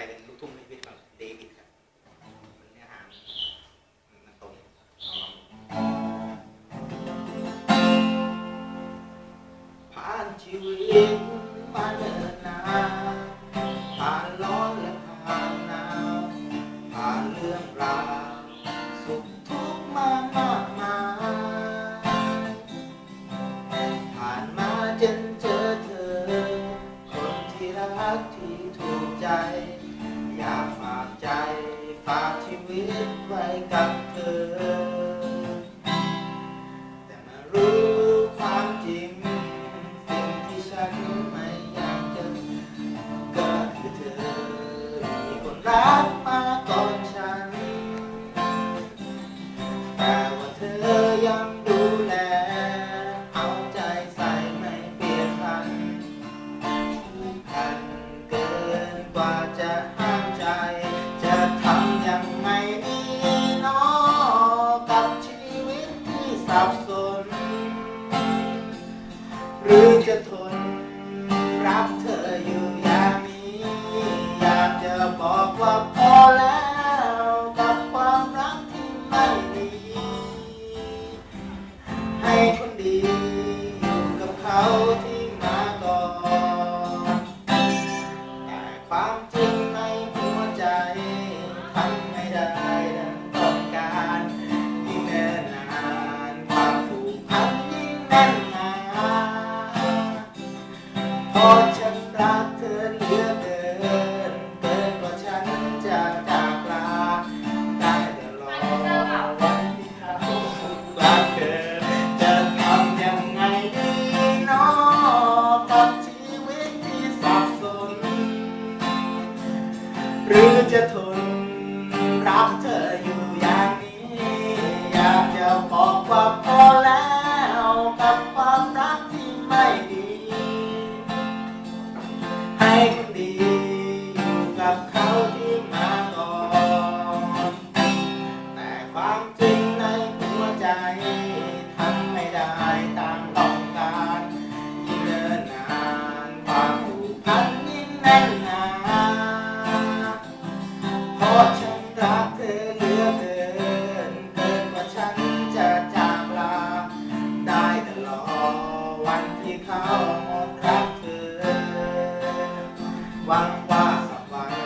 ลายเป็นลูกทุ่งในชีวิตของเดวิดครับมันเนื้อหามันตรงผ่านชีวิตมาเนินนานผ่านร้อนและผ่านหนาวผ่านเรื่องราวสุขทุกข์มามากมายผ่านมาจนเจอเธอ คนที่รักที่ถูกใจ วิตไว้กับ สับสน หรือจะทน เหลือเกินเกินกว่าฉันจะจากลาได้แต่รอวันที่เขารักเธอจะทำยังไงดีเนาะกับชีวิตที่สับสน หรือจะทน ทำไม่ได้ตามต้องการยิ่งเดินนานความผูกพันยิ่งแน่นหนาเพราะฉันรักเธอเหลือเกินเกินกว่าฉันจะจากลา ได้แต่รอวันที่เขาหมดรักเธอหวังว่าสักวัน